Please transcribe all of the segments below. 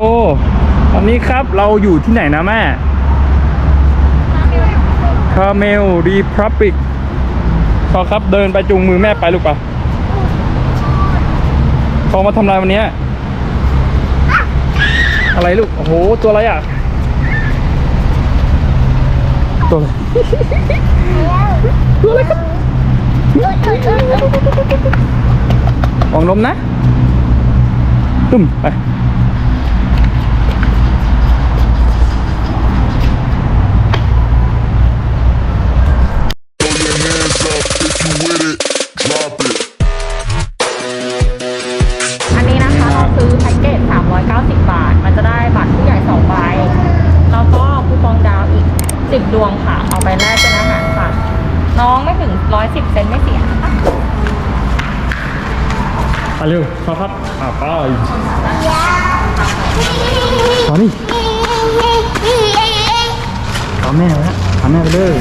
โอ้ตอนนี้ครับเราอยู่ที่ไหนนะแม่คาเมลรีพับิกพอครับเดินไปจูงมือแม่ไปลูกปะพอมาทำอะไรวันนี้ อะไรลูก โอ้โห ตัวอะไรอะ ตัวอะไรตัวอะไรครับวางลมนะ ตุ้มไป ครับอ่าไปตอนนี้ตามแม่ไว้ฮะตามแม่ไปเลย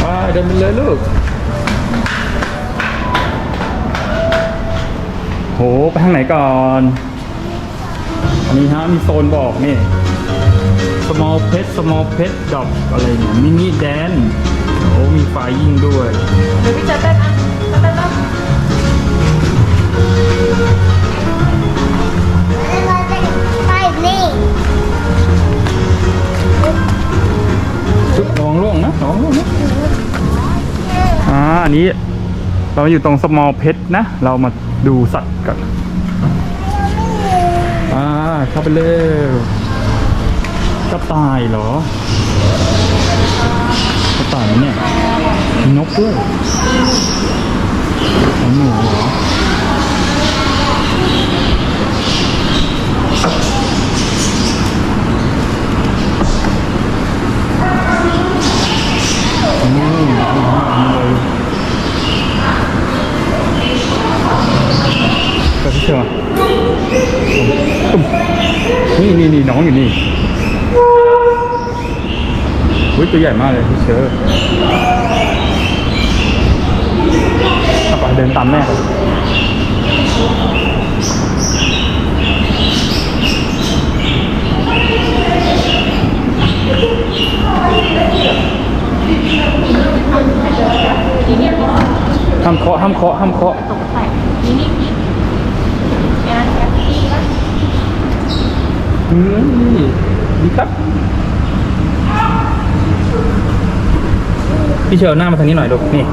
ไปเดินไปเลยลูก โห ไปทางไหนก่อนอันนี้ฮะมีโซนบอกนี่ small pet small pet dog อะไรเนี่ยมินิแดน โอ้มีไฟยิงด้วยเดี๋ยวพี่เจะเต้นอะเต้นเต้นเต้นชุดระวังล่วงนะระวังล่วงนะอ่าอันนี้ เราอยู่ตรง small pet นะ เรามาดูสัตว์กันอ่าเข้าไปเลยกระต่ายเหรอ กระต่าเนี่ยมีนกด้วยหมูเหรออืมนี่เลยไปพี่เชื่อตุ้มนี่นี่นี่น้องอยู่นี่ อุ้ยตัวใหญ่มากเลยพี่เชื่อเอาไปเดินตามแม่ห้ามเคาะห้ามเคาะห้ามเคาะตกแต่งมินิพีแอนแคปปี้นะอืมนี่ดีครับ พี่เชลหน้ามาทางนี้หน่อยลูกนี่นี่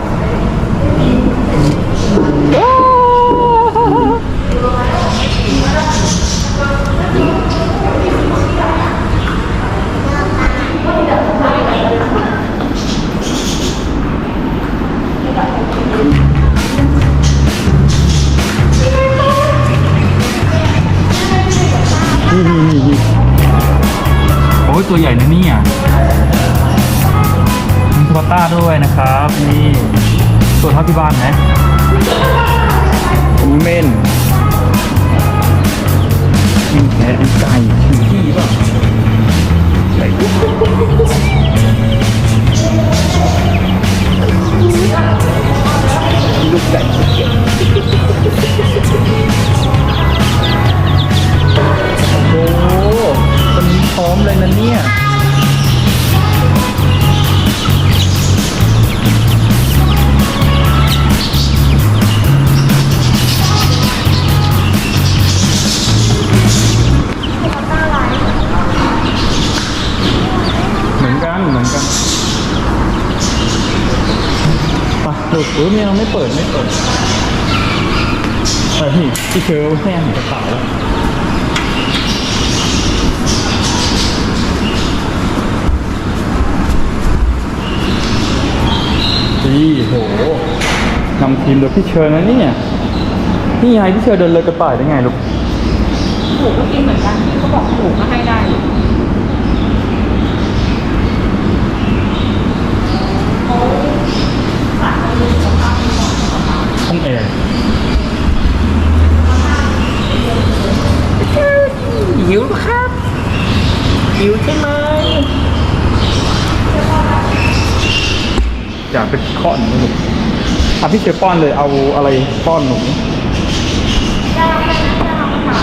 ไม่เปิดไม่เปิดไปพี่พี่เชลแห้งกระเป๋าแล้วดีโหนำทีมโดยพี่เชอนะเนี่ยนี่ไงพี่เชอเดินเลยกระต่ายได้ไงลูกหมูก็กินเหมือนกันที่เขาบอกหมูก็ให้ได้ ห้องแอร์ หิวครับ หิวใช่ไหมอยากไปเคาะหนูลูอะพี่เชฟป้อนเลยเอาอะไรป้อนหนู ยาวไปนะยาวค่ะ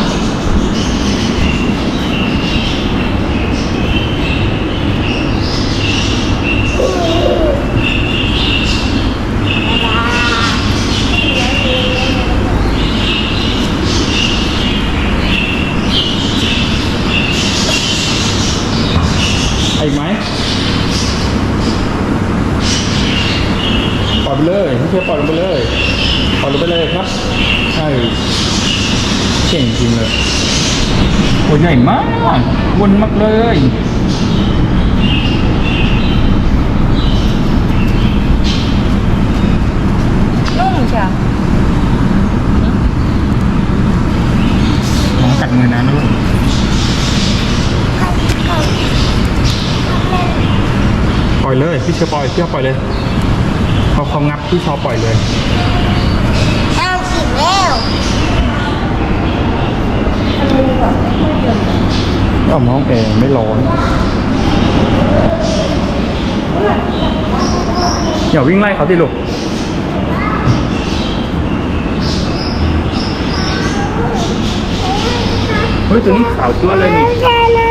เอาอีกไหมปล่ อยไปเลยพี่เชฟปล่อยลงไปเลยปล่อยลงไปเลยครับใช่เก่งจริงเลยโอ้ยใหญ่มากวนมากเลยนุ่มเชียวน้องกัดมือนะลูกปล่อยเลย พี่เชฟปล่อยพี่ชอบปล่อยเลย พอเขางับพี่ชอบปล่อยเลยเอาอีกแล้วก็น้องแอร์ไม่ร้อนอย่าวิ่งไล่เขาสิลูกเฮ้ยตัวนี้ขาวตัวเลยนี่ชนะ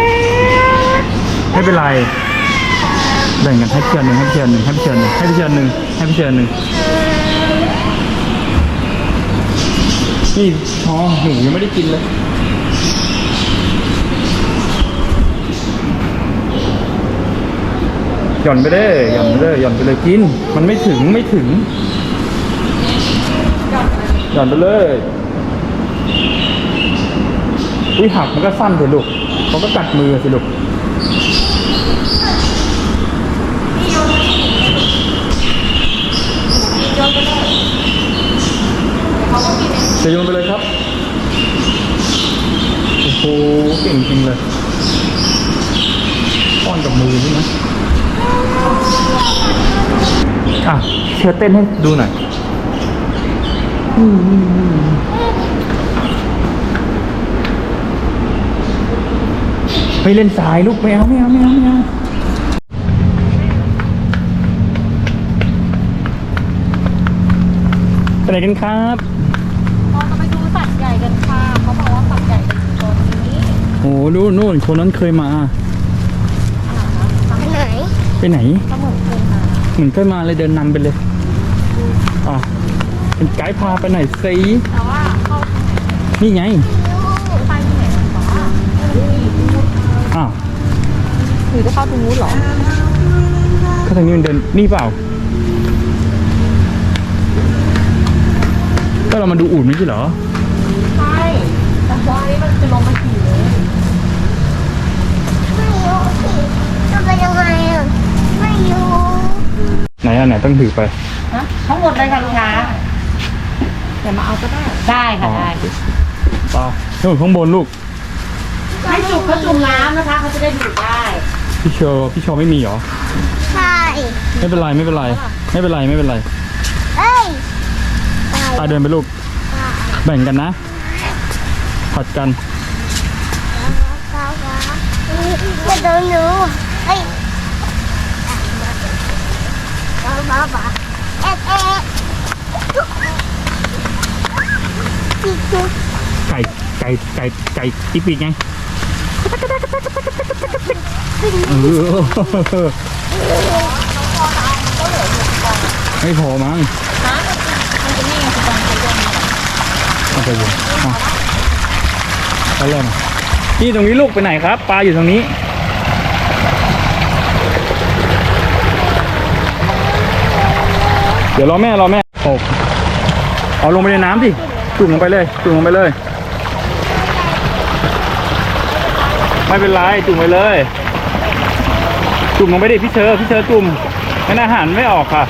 ไม่เป็นไร แบ่งกันให้เพื่อนหนึ่งให้เพื่อนหนึ่งให้เพื่อนหนึ่งให้เพื่อนหนึ่งให้เพื่อนหนึ่งนี่พอหนูยังไม่ได้กินเลยหย่อนไปเลยหย่อนไปเลยหย่อนไปเลยกิน มันไม่ถึงไม่ถึงหย่อนไปเลยอุ้ยหักมันก็สั้นสิลูกเขาก็กัดมือสิลูก จะโยนไปเลยครับ โอ้โห เก่งจริงเลยป้อนกับมือใช่ไหมอะเชิญเต้นให้ดูหน่อยไปเล่นสายลูกไม่เอาไม่เอาไม่เอาไม่เอาไปไหนกันครับ โอ้นู่นนู่นคนนั้นเคยมา ไปไหนไปไหน ก็เหมือนเคยมาเหมือนเคยมาเลยเดินนำไปเลย อะเป็นไกด์พาไปไหนอยสิแต่ว่าเข้าทางไหนนี่ไง ไปที่ไหนกันต่ออ้าวหรือจะเข้าตรงนู้นเหรอก็ทางนี้มันเดิน นี่เปล่า ก็เรามาดูอู่ไม่ใช่เหรอ ใช่แต่ว่าอันนี้มันจะลงมาขี่เลย ไม่รู้สิ จะไปยังไงอะ ไม่รู้ไหนอะไหนต้องถือไปฮะทั้งหมดเลยค่ะลูกค้าเดี๋ยวมาเอาก็ได้ ได้ค่ะได้ปลานู่นข้างบนลูก ให้จุกเขาจุ่มน้ำนะคะเขาจะได้ดูดได้ พี่โชว์พี่โชว์ไม่มีเหรอ ใช่ ไม่เป็นไรไม่เป็นไร ไม่เป็นไรไม่เป็นไรเอ้ยตาเดินไปลูก แบ่งกันนะ ผัดกันจะโดนหนู เอ้ยบ้าบ้าบ้าเอ๊ะเอ๊ะจิ๊กจิ๊กไก่ไก่ไก่ไก่อีปีกไงเออไม่พอมั้งฮะมันจะนี่ไงคือตอนเขาโยนมาเอาไปเลยอะไปเริ่มนี่ตรงนี้ลูกไปไหนครับ ปลาอยู่ตรงนี้ เดี๋ยวรอแม่รอแม่โอ้เอาลงไปในน้ำดิจุ่มลงไปเลย จุ่มลงไปเลย ไม่เป็นไรจุ่มไปเลย จุ่มลงไปดิพี่เชอร์พี่เชอร์จุ่มงั้นอาหารไม่ออกค่ะ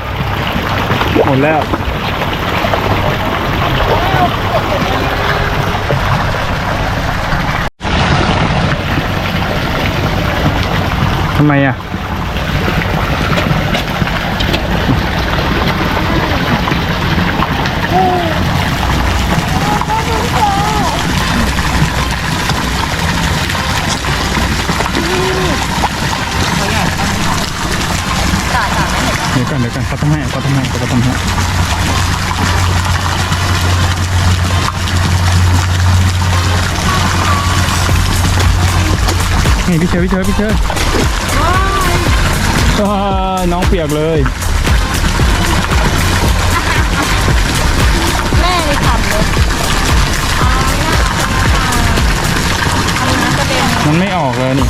หมดแล้วทำไมอะ จ่าจ่าไม่เห็น เดี๋ยว กันเดี๋ยวกันเขาทำให้เขาทำให้เขาทำให้นี่พี่เชอพี่เชอพี่เชอว้ายน้องเปียกเลย แม่เลยทำเลยอ๋อเนี่ยอันนี้จะเป็นมันไม่ออกเลยนี่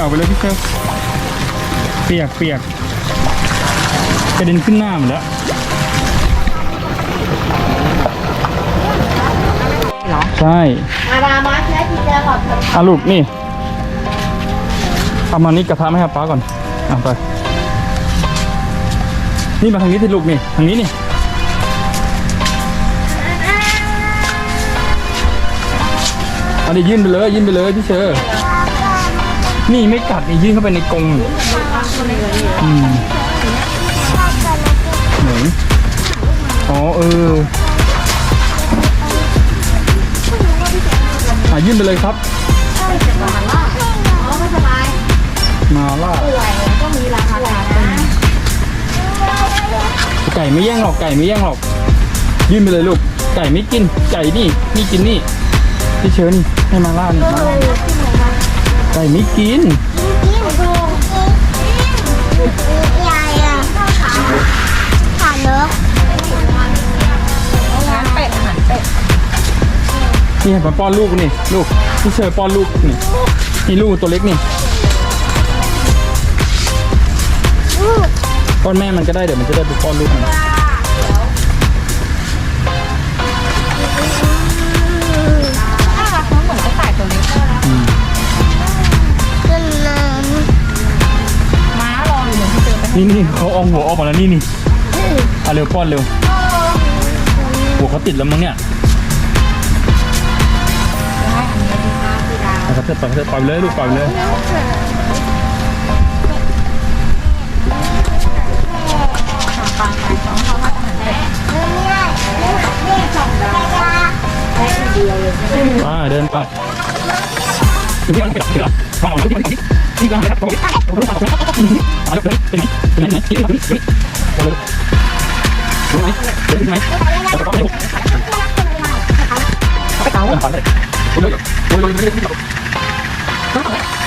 ยับไปเลยพี่เชอเปียกเปียกกระเด็นขึ้นหน้าหมดแล้วเหรอใช่มาดามาใช้ทีเดียวก่อนเถอะอะลูกนี่เอามานี่กระทะให้ป้าก่อนเอาไปนี่มาทางนี้สิลูกนี่ทางนี้นี่เอาดิยื่นไปเลยยื่นไปเลยพี่เชอร์ นี่ไม่กัดนี่ยื่นเข้าไปในกรงอืมไหนอ๋อเอออะยื่นไปเลยครับมาล่าไก่ไม่แย่งหรอกไก่ไม่แย่งหรอก ยื่นไปเลยลูก ไก่ไม่กิน ไก่นี่นี่กินนี่พี่เชิญให้มาล่านี่มาล่า ไก่ไม่กินกินดูใหญ่อะขาขาเนอร้านเป็ดอาหารเป็ดนี่ให้มาป้อนลูกนี่ลูกพี่เชิญป้อนลูกนี่นี่ลูกตัวเล็กนี่ป้อนแม่มันก็ได้เดี๋ยวมันจะได้ไปป้อนลูกมัน นี่เจอไปนี่เขาเอาหัวออกมาแล้วนี่นี่เอาเร็วป้อนเร็ว หัวเขาติดแล้วมั้งเนี่ยให้อันนี้ดีค่ะพี่ดาวเอาเขาเถอะปล่อยเขาเถอะปล่อยไปเลยลูกปล่อยไปเลยปลาไก่สองเขาว่าอาหารเดำไม่ได้ไม่ได้สองป ลาอ่าเดินไปนี่มันเป็นอะไรฟังนี่นี่ก็แล้วผมเอาเลยเป็นเป็นไหนเป็นไหนเอาเลยรู้ไหมเป็นไหมเอาไปเลยไปเอา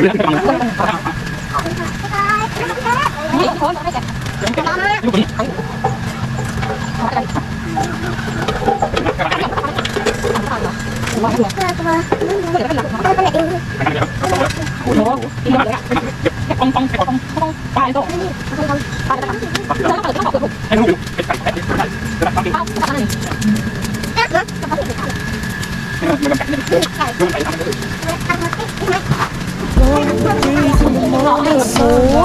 ค่เด็กได้จะได้ทำดี เอ้าทำอะไร โอ้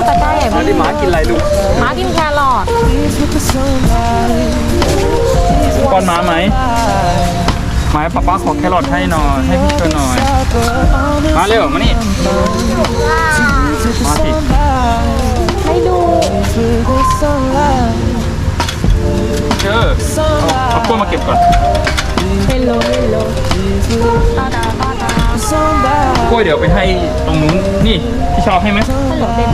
ตะกร้าใหญ่มามากดิหมากินอะไรลูกหมากินแครอทป้อนหมาไหมหมาป้าป้าขอแครอทให้หน่อยให้พี่เชิญหน่อยมาเร็วมานี่มาสิให้ดูเจอเอาเอากล้วยมาเก็บก่อน เฮลโลเฮลโลตาดาตาดา กล้วยเดี๋ยวไปให้ตรงนู้นนี่พี่ชอบให้ไหมฮัลโหลเด่น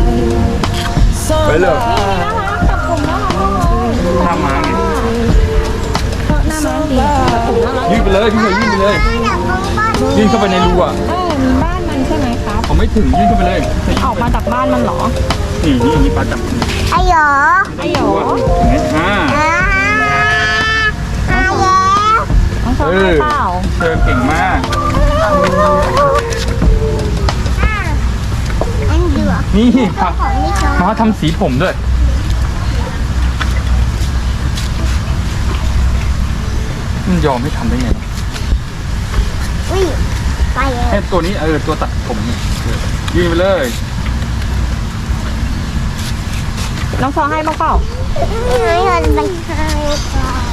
ไปเลยน่ารักตัดผมน่ารักมากเลยข้ามมาไงน่ารักดีตัดผมน่ารักยื่นไปเลยพี่เชิญยื่นไปเลยยื่นเข้าไปในรูอะเออมีบ้านมันใช่ไหมครับผมไม่ถึงยื่นเข้าไปเลยออกมาจากบ้านมันเหรอนี่นี่นี่ปลาจับไอ้หยอไอ้หยอเห็นไหมอ่าอ่าอาแล้วน้องชอบเอให้อเปล่าเธอเก่งมาก นเดือนี่เจ้าค่ะของไม่ชอบมาทำสีผมด้วย มันยอมให้ทำได้ไงวะอุ้ยไปเลให้ยตัวนี้เออตัวตัดผมยื่นไปเลย น้องซอให้บ้างเปล่าไม่เงินไปให้ก่อน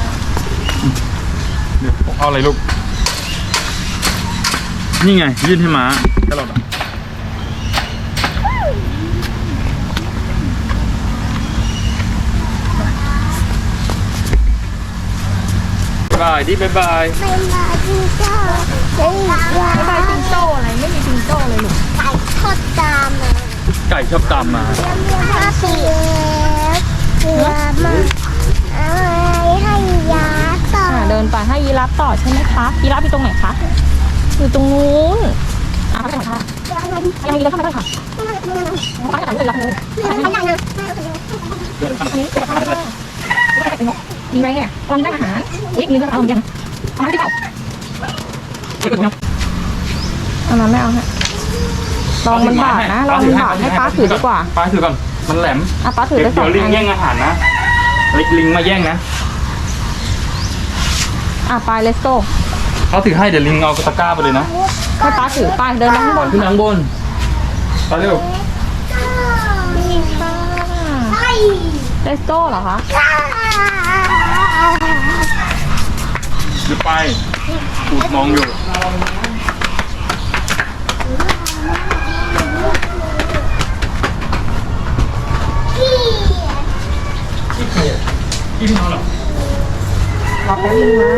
เดี๋ยวเอาอะไรลูก นี่ไง ยื่นให้ม้าตลอดอะ บายดิบายบายไม่มาที่เจ้าเฮ้ยยาไม่ใบจิงโจ้อะไรไม่มีจิงโจ้เลยลูกไก่ทอดตามมาไก่ชอบตามมาถ้าเสียเสียมาเอาอะไรให้ยาต่ออ่าเดินไปให้ยีราฟต่อใช่ไหมคะยีราฟอยู่ตรงไหนคะอยู่ตรงนู้นอ่าไปไหนคะยังมียีราฟเข้ามาด้วยค่ะไปไหนเลยยีราฟเลยอันนี้เข้า มาด้วยมีอะไรเนี่ยกำลังได้อาหารอีกมีเรื่องเอาอย่างเอาให้ที่เก่าเอามาไม่เอาฮะลองมันบาดนะลองมันบาดให้ป้าถือดีกว่าป้าถือก่อนมันแหลมอะป้าถือเดี๋ได้ยวสอเดี๋งยวลิงอันแย่งอาหารนะลิงลิงมาแย่งนะอะไป let's go เขาถือให้เดี๋ยวลิงเอาตะกร้าไปเลยนะให้ป้าถือไปเดินไปข้างบนขึ้นข้างบนไปเร็วนี่ค่ะ let's go เหรอคะ หรือไปอูดมองอยู่กินเอาหรอรอแป๊บนึงนะ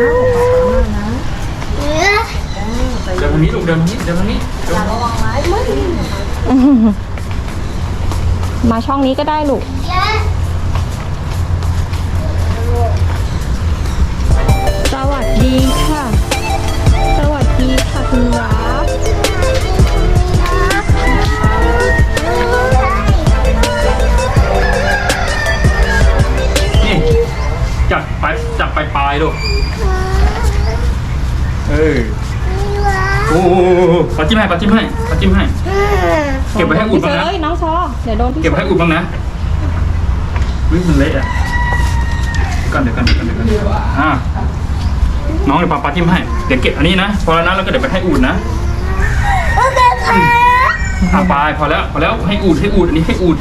เดินทางนี้ลูกเดินทางนี้เดินทางนี้เดินทางนี้มาช่องนี้ก็ได้ลูก ดีค่ะ สวัสดีค่ะคุณรักนี่ จับไปจับไปปลายลูกเออโอ้โหปาจิ้มให้ปาจิ้มให้ปาจิ้มให้ เก็บไว้ให้อุ่นพี่บ้างนะเอ้ยน้องชอเดี๋ยวโดนพี่เก็บไว้ให้อุ่นบ้างนะวิมันเละอะเดี๋ยวก่อนเดี๋ยวก่อนเดี๋ยวก่อนเดี๋ยวก่อนเดี๋ยวก่อนอ่า น้องเดี๋ยวปาปาจิ้มให้ เดี๋ยวเก็บอันนี้นะ พอแล้วนะแล้วก็เดี๋ยวไปให้อุ่นนะอ่าปลายพอแล้วพอแล้วให้อุ่นให้อุ่นอันนี้ให้อุ่น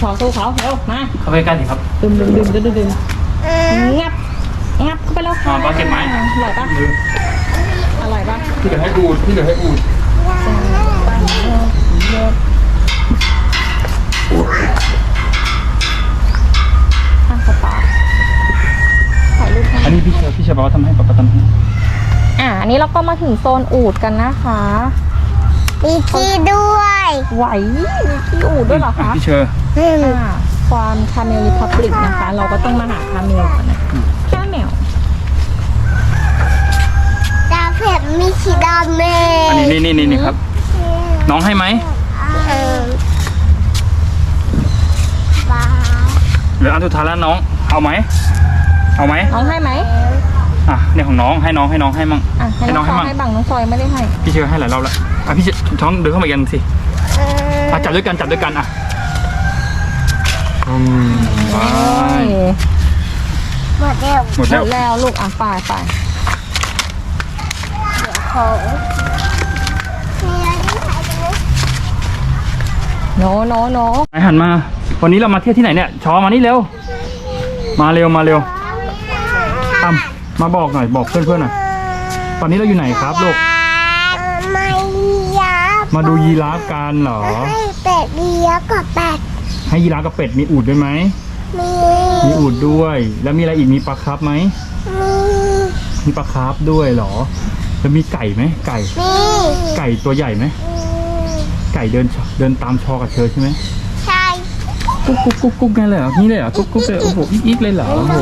ชอสู้เขาเร็วมาเข้าไปใกล้สิครับดึมดึมดึมดึมดึมดึมงับงับเข้าไปแล้วค่ะอ่าปลาเก็บไหมอร่อยปะอร่อยปะที่เหลือให้อุ่นที่เหลือให้อุ่น อะป๊าป๊าถ่ายรูปให้ อันนี้พี่เชอพี่เชอบอกว่าทำให้ปาปาทำให้อะอันนี้เราก็มาถึงโซนอูดกันนะคะ มีที่ด้วยไหวมีที่อูดด้วยเหรอคะพี่เชออ่าความคาเมลรีพับลิกนะคะ เราก็ต้องมาหาคาเมลกันนะคาเมลดาวเผ็ดมีสีดำเลยอันนี้นี่นี่นี่ครับ น้องให้ไหมเออบ้าเหลืออันสุดท้ายแล้วน้อง เอาไหม เอาไหมน้องให้ไหมอะเนี่ยของน้องให้น้องให้น้องให้มั่งอะให้น้องให้ซน้อองให้มั่งให้บังน้องซอยไม่ได้ให้พี่เชอให้หลายรอบแล้วอะพี่เชอช้อนเดินเข้ามากันสิเอออะจับด้วยกันจับด้วยกันอะอืมไปหมดแล้วหมดหมแล้วดแล้วลูกอะไปไปของมีอะไรที่ขายกันไหมโนโนโนไหนหันมา วันนี้เรามาเที่ยวที่ไหนเนี่ยชอมานี่เร็ว มาเร็วมาเร็วตั้ มมาบอกหน่อยบอกเพื่อนๆหน่อยตอนนี้เราอยู่ไหนครับลูกไม่ยามาดูยีราฟกันเหรอ ให้เป็ดเลี้ยงกับเป็ดให้ยีราฟกับเป็ดมีอูดด้วยไหมมีมีอูดด้วย แล้วมีอะไรอีกมีปลาคาร์ฟไหมมีมีปลาคาร์ฟด้วยเหรอ แล้วมีไก่ไหมไก่ มีไก่ตัวใหญ่ไหมไก่เดินชเดินตามชอกับเชอใช่ไหมใช่กุ๊กกุ๊กกุ๊กกุ๊กนั่นเลยเหรอนี่เลยเหรอกุ๊กกุ๊กเลยโอ้โหอีกอีกเลยเหรอโอ้โห